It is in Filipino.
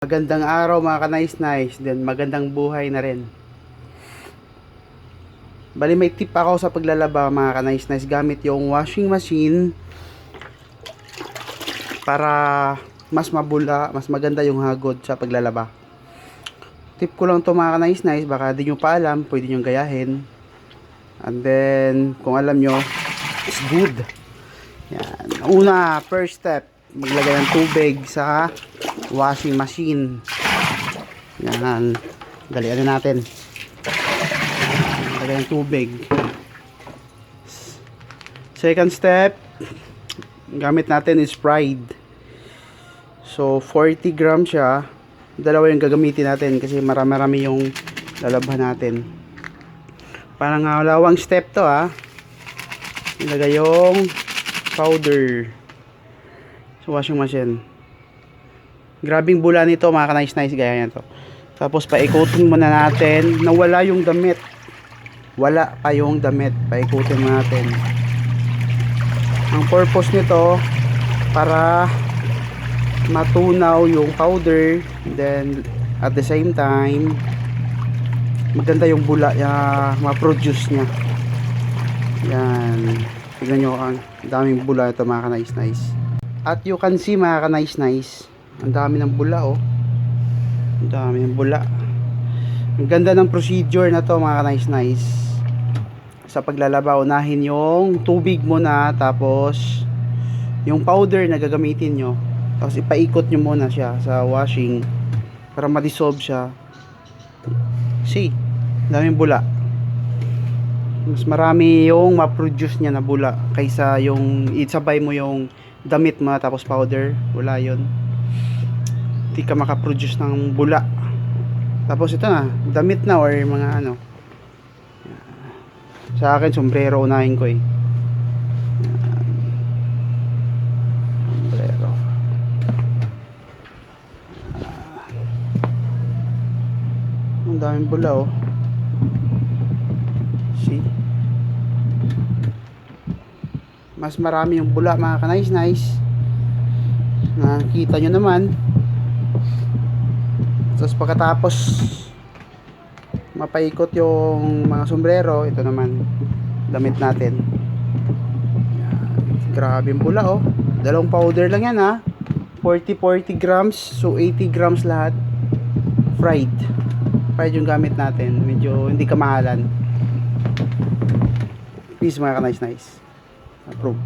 Magandang araw mga ka-nice-nice, then magandang buhay na rin. Bali may tip ako sa paglalaba mga ka-nice-nice gamit yung washing machine para mas mabula, mas maganda yung hagod sa paglalaba. Tip ko lang to mga ka-nice-nice, baka di nyo pa alam, pwede nyo gayahin. And then, kung alam nyo, it's good. Yan. Una, first step, maglagay ng tubig sa washing machine. Yan. Dalian na natin. Ng tubig. Second step, gamit natin is Pride. So, 40 grams siya. Dalawa yung gagamitin natin kasi marami-rami yung lalabhan natin. Parang uh, lawang step to ah. Ilagay yung powder sa washing machine. Grabing bula nito mga ka-nice nice gaya yan to. Tapos paikutin muna natin na wala yung damit. Wala pa yung damit. Paikutin muna natin. Ang purpose nito para matunaw yung powder then at the same time maganda yung bula uh, ma-produce niya yan tignan nyo ang daming bula ito mga ka-nice nice at you can see mga ka-nice nice ang dami ng bula oh. Ang dami ng bula. Ang ganda ng procedure na to mga ka-nice nice. Sa paglalaba unahin yung tubig muna tapos yung powder na gagamitin nyo tapos ipaikot nyo muna siya sa washing para ma-dissolve siya. See daming bula. Mas marami yung ma-produce niya na bula kaysa yung isabay mo yung damit mo tapos powder. Wala yon hindi ka makaproduce ng bula. Tapos ito na damit na or mga ano. Sa akin sombrero unahin ko eh. Sombrero. Ang daming bula oh. See? Mas marami yung bula mga ka-nice nice nakikita nyo naman tapos pagkatapos mapaikot yung mga sombrero ito naman damit natin. Grabe yung bula oh. Dalawang powder lang yan ha? 40-40 grams so 80 grams lahat. Fried. Fried yung gamit natin. Medyo hindi kamahalan. Peace mga ka nice nice approve